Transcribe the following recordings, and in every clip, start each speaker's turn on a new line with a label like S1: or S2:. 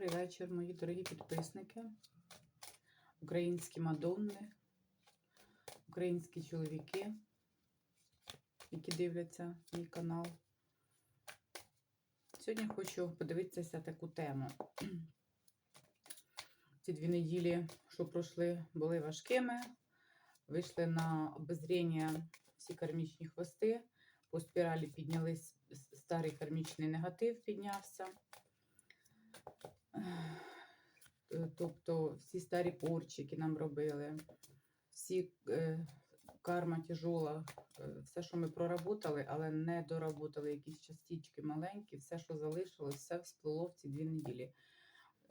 S1: Добрий вечір, мої дорогі підписники, українські мадонни, українські чоловіки, які дивляться мій канал. Сьогодні хочу подивитися таку тему. Ці дві неділі, що пройшли, були важкими. Вийшли на обозріння всі кармічні хвости. По спіралі піднялись старий кармічний негатив, піднявся. Е, Тобто всі старі порчі, які нам робили, всі е, карма тяжола, е, все, що ми проработали, але не доработали якісь частички маленькі, все, що залишилось, все всплило в ці дві неділі.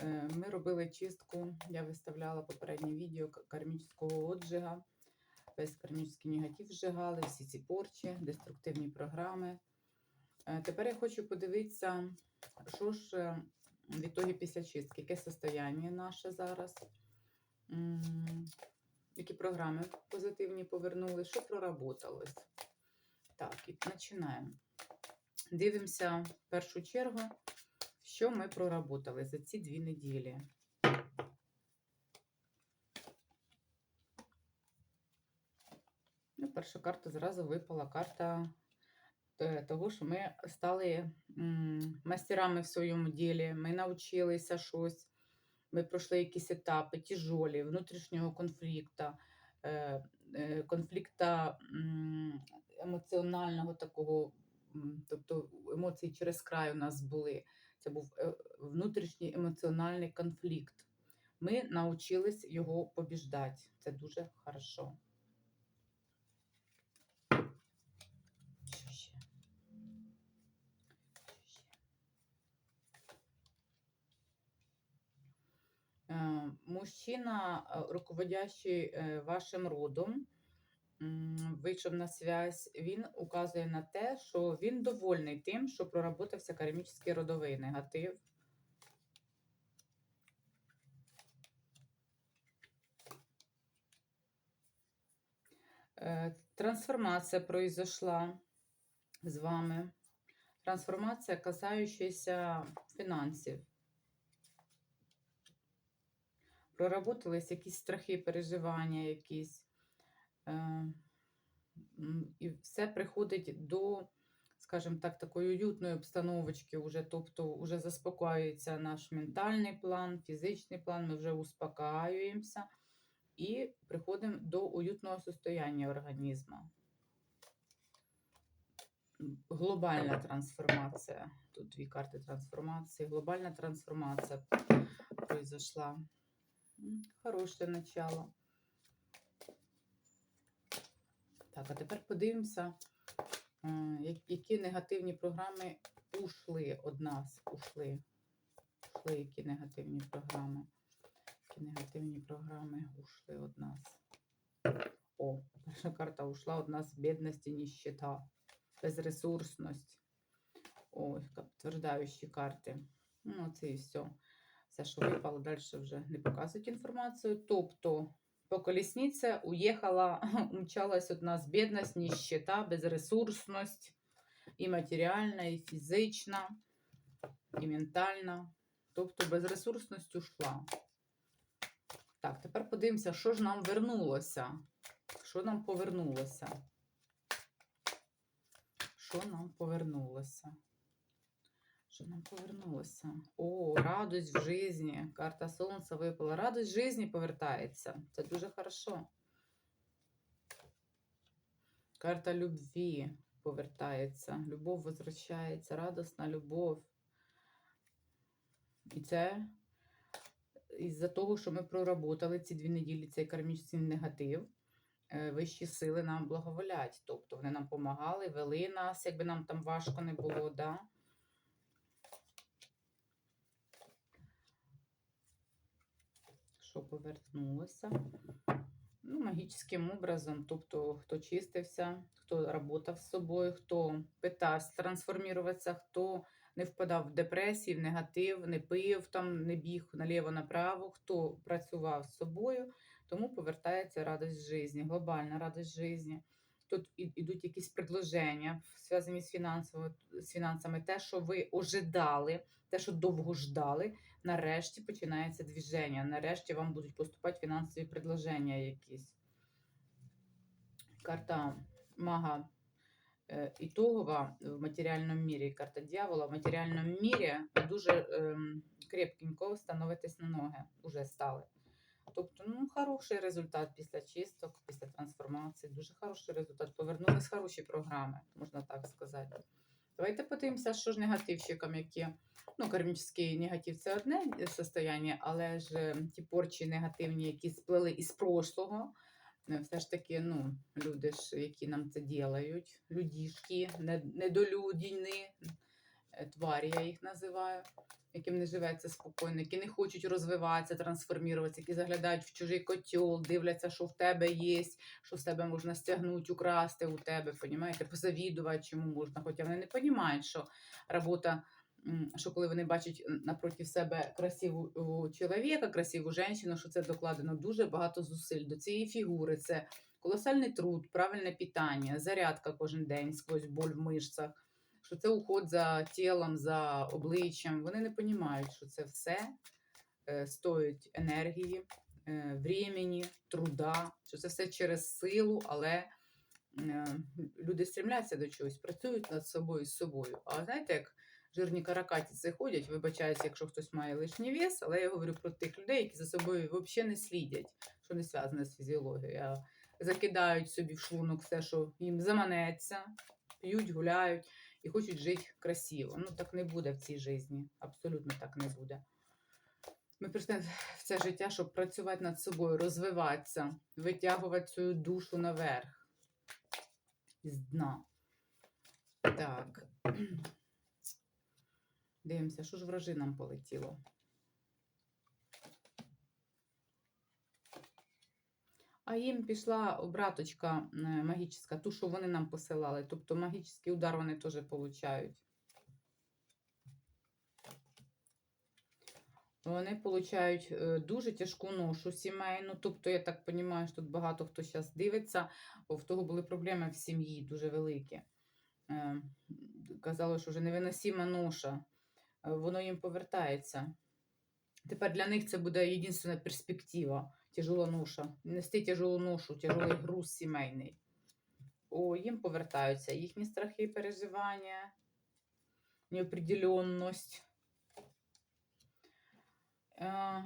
S1: Е, Ми робили чистку, я виставляла попереднє відео кармічного отжига. Весь кармічний негатив зжигали, всі ці порчі, деструктивні програми. Е, Тепер я хочу подивитися, що ж е, в ітогі після чистки, яке состояння наше зараз, які програми позитивні повернули, що проработалось. Так, і починаємо. Дивимося в першу чергу, що ми проработали за ці дві неділі. Ну, перша карта зразу випала карта того, що ми стали м, мастерами в своєму ділі, ми навчилися щось, ми пройшли якісь етапи, тяжолі, внутрішнього конфлікту, е, е, конфлікта емоціонального такого, тобто емоції через край у нас були. Це був внутрішній емоціональний конфлікт. Ми навчились його побіждати. Це дуже хорошо. Що ще? Що ще? Е, Мужчина, руководящий е, вашим родом, вийшов на связь, він указує на те, що він довольний тим, що проработався кармічний родовий негатив. Е, Трансформація произошла з вами. Трансформація, касаючаяся фінансів. Проработались якісь страхи, переживання, якісь. Е, І все приходить до, скажімо так, такої уютної обстановочки, уже, тобто вже заспокоюється наш ментальний план, фізичний план, ми вже успокаюємося і приходимо до уютного состояння організму. Глобальна трансформація. Тут дві карти трансформації. Глобальна трансформація произошла. Хороше начало. Так, а тепер подивимося, які негативні програми ушли від нас. Ушли. Ушли які негативні програми. Які негативні програми ушли від нас. О, перша карта ушла від нас бідність і нищета, безресурсність. Ой, яка підтверждаючі карти. Ну, це і все. Все, що випало, далі вже не показують інформацію. Тобто, по колеснице уехала, умчалась от нас бідність, нищета, безресурсність, і матеріальна, і фізична, і ментальна. Тобто безресурсність ушла. Так, тепер подивимося, що ж нам вернулося. Що нам повернулося? Що нам повернулося? Що нам повернулося? О, радость в житті. Карта Сонця випала. Радость в житті повертається. Це дуже хорошо. Карта любві повертається. Любов возвращається, радісна любов. І це із-за того, що ми проработали ці дві неділі цей кармічний негатив. е, Вищі сили нам благоволять. Тобто вони нам допомагали, вели нас, якби нам там важко не було. Да? Що повернулося? Ну, магічним образом, тобто, хто чистився, хто працював з собою, хто питався трансформуватися, хто не впадав в депресії, в негатив, не пив, там, не біг наліво-направо, хто працював з собою, тому повертається радість життя, глобальна радість житті. Тут ідуть якісь предложення, зв'язані з з фінансами, те, що ви ожидали, те, що довго ждали, нарешті починається движення. Нарешті вам будуть поступати фінансові предложення якісь. Карта мага е, ітогова в матеріальному мірі, карта дьявола в матеріальному мірі дуже ем, крепкенько становитесь на ноги, уже стали. Тобто, ну, хороший результат після чисток, після трансформації. Дуже хороший результат. Повернулись хороші програми, можна так сказати. Давайте подивимося, що ж негативщикам, які. Ну, кармічний негатив це одне состояння, але ж е, ті порчі негативні, які сплели із прошлого, е, все ж таки, ну, люди ж, які нам це ділають, людішки, не- недолюдіни, тварі я їх називаю яким не живеться спокійно, які не хочуть розвиватися, трансформуватися, які заглядають в чужий котел, дивляться, що в тебе є, що з тебе можна стягнути, украсти у тебе, понімаєте, позавідувати, чому можна. Хоча вони не розуміють, що робота, що коли вони бачать напроти себе красиву чоловіка, красиву жінку, що це докладено дуже багато зусиль до цієї фігури. Це колосальний труд, правильне питання, зарядка кожен день сквозь боль в мишцях що це уход за тілом, за обличчям. Вони не розуміють, що це все е, стоїть енергії, е, времени, труда, що це все через силу, але е, люди стремляться до чогось, працюють над собою з собою. А знаєте, як жирні каракатиці ходять, вибачаюся, якщо хтось має лишній вес, але я говорю про тих людей, які за собою взагалі не слідять, що не зв'язане з фізіологією. Закидають собі в шлунок все, що їм заманеться, п'ють, гуляють і хочуть жити красиво. Ну, так не буде в цій житті. Абсолютно так не буде. Ми прийшли в це життя, щоб працювати над собою, розвиватися, витягувати свою душу наверх з дна. Так. Дивимося, що ж вражи нам полетіло. А їм пішла обраточка е, магічна, ту, що вони нам посилали. Тобто магічний удар вони теж получають. Вони получають е, дуже тяжку ношу сімейну. Тобто, я так розумію, що тут багато хто зараз дивиться, бо в того були проблеми в сім'ї дуже великі. Е, Казали, що вже невиносима ноша, воно їм повертається. Тепер для них це буде єдина перспектива тяжела ноша. Нести тяжелу ношу, тяжелий груз сімейний. О, їм повертаються їхні страхи, переживання, неопределенність. Е,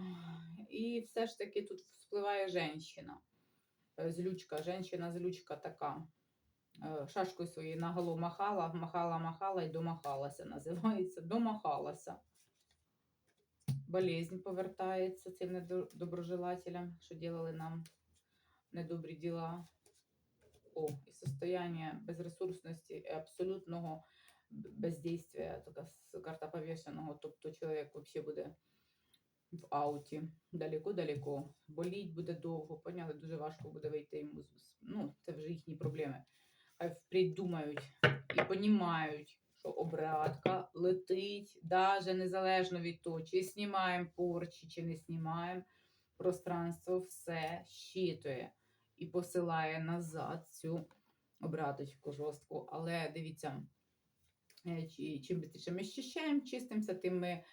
S1: І все ж таки тут вспливає жінка. Злючка, жінка-злючка така. Е, Шашкою своєю наголо махала, махала, махала і домахалася. Називається домахалася. Болезнь повертається цим недоброжелателям, що делали нам недобрі діла. О, і состояние безресурсності і абсолютного бездействия, така карта повішеного, тобто чоловік взагалі буде в ауті, далеко-далеко. Боліть буде довго, поняли, дуже важко буде вийти йому. Ну, це вже їхні проблеми. Хай впредь думають і понімають, що обратка летить, даже незалежно від того, чи знімаємо порчі, чи не знімаємо, пространство все щитує і посилає назад цю обраточку жорстку. Але дивіться, е, чи- чим більше ми щищаємо, чистимося, тим ми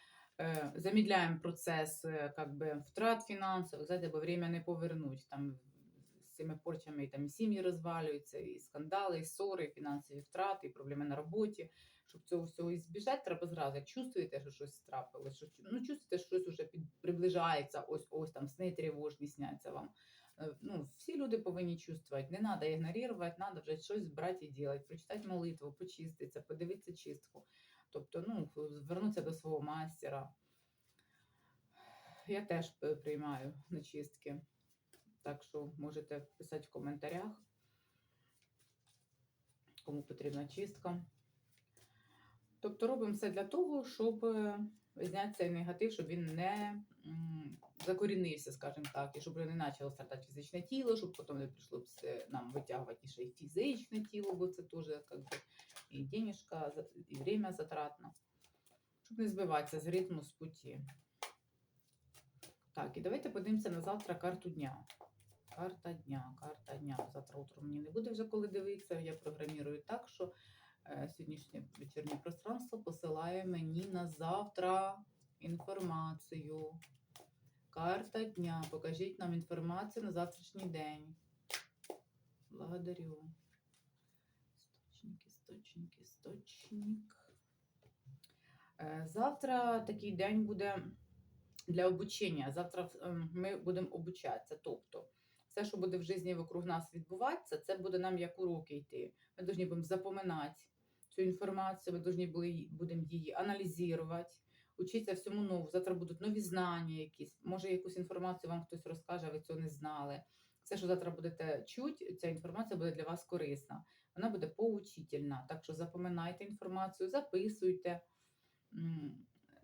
S1: е, замідляємо процес е, как би, втрат фінансових, знаєте, бо время не повернуть. Там з цими порчами там сім'ї розвалюються, і скандали, і ссори, і фінансові втрати, і проблеми на роботі. Щоб цього всього збіжати, треба зразу. Як чувствуєте, що щось трапилось, що ну, чувствуєте, що щось уже під, приближається, ось ось там сни тривожні сняться вам. Е, Ну, всі люди повинні чувствувати. Не треба ігнорувати, треба вже щось брати і робити, прочитати молитву, почиститися, подивитися чистку. Тобто, ну, звернутися до свого мастера. Я теж приймаю на чистки. Так що можете писати в коментарях, кому потрібна чистка. Тобто робимо все для того, щоб е, зняти цей негатив, щоб він не закорінився, скажімо так, і щоб не почало страдати фізичне тіло, щоб потім не прийшло нам витягувати ще й фізичне тіло, бо це теж як би, і денежка, і время затратно. Щоб не збиватися з ритму, з путі. Так, і давайте подивимося на завтра карту дня. карта дня, карта дня. Завтра утром мені не буде вже коли дивитися. Я програмірую так, що сьогоднішнє вечірнє пространство посилає мені на завтра інформацію. Карта дня. Покажіть нам інформацію на завтрашній день. Благодарю. Істочник, істочник, істочник. Е, Завтра такий день буде для обучення. Завтра ем, ми будемо обучатися. Тобто, все, що буде в житті вокруг нас відбуватися, це буде нам як уроки йти. Ми повинні будемо запам'ятати цю інформацію, ми повинні будемо її аналізувати, учитися всьому новому. Завтра будуть нові знання якісь. Може, якусь інформацію вам хтось розкаже, а ви цього не знали. Все, що завтра будете чути, ця інформація буде для вас корисна. Вона буде поучительна. Так що запам'ятайте інформацію, записуйте.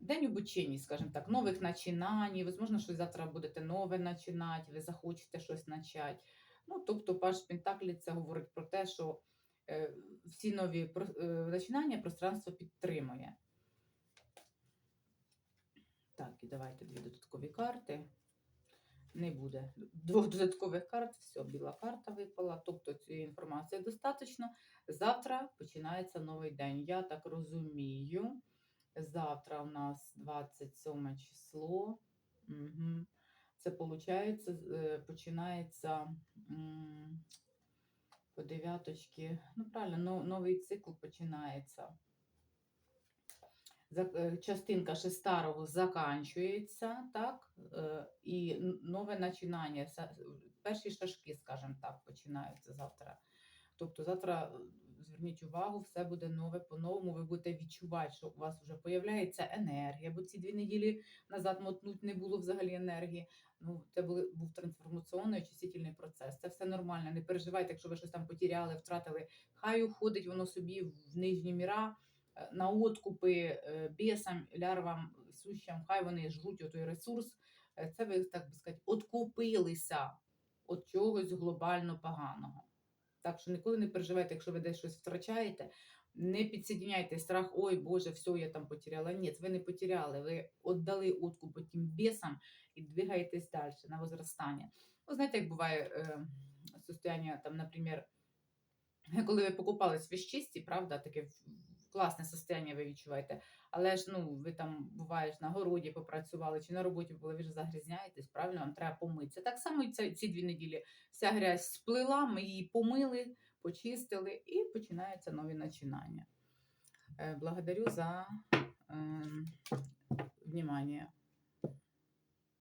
S1: День обучення, скажімо так, нових начинань. Возможно, що завтра будете нове починати, ви захочете щось почати. Ну, тобто, Паш Пентаклі це говорить про те, що е, всі нові про- е, пространство підтримує. Так, і давайте дві додаткові карти. Не буде двох додаткових карт, все, біла карта випала, тобто цієї інформації достатньо. Завтра починається новий день. Я так розумію. Завтра у нас 27 число. Угу. Це виходить, починається по дев'яточки. Ну, правильно, но- новий цикл починається. Е, Частинка ще старого заканчується, так? е, І нове починання. Перші шашки, скажімо так, починаються завтра. Тобто завтра е, зверніть увагу, все буде нове по-новому. Ви будете відчувати, що у вас вже появляється енергія, бо ці дві неділі назад мотнуть не було взагалі енергії. Ну, це були, був трансформаційний очистительний процес. Це все нормально. Не переживайте, якщо ви щось там потеряли, втратили. Хай уходить воно собі в нижні міра, е, на откупи е, бісам, лярвам, сущам, хай вони жруть той ресурс. Е, Це ви, так би сказати, откупилися від чогось глобально поганого. Так що ніколи не переживайте, якщо ви десь щось втрачаєте, не підсідняйте страх, ой Боже, все, я там потеряла. Ні, ви не потеряли, ви віддали утку по тим бісам і двигаєтесь далі на возростання. Ну, знаєте, як буває е, состояння, там, наприклад, коли ви покупали свіжчисті, правда, таке в- класне состояння ви відчуваєте, але ж ну, ви там буваєш на городі попрацювали чи на роботі були, ви ж загрізняєтесь, правильно, вам треба помитися. Так само і ці, ці дві неділі вся грязь сплила, ми її помили, почистили і починаються нові начинання. Е, Благодарю за е, внимание.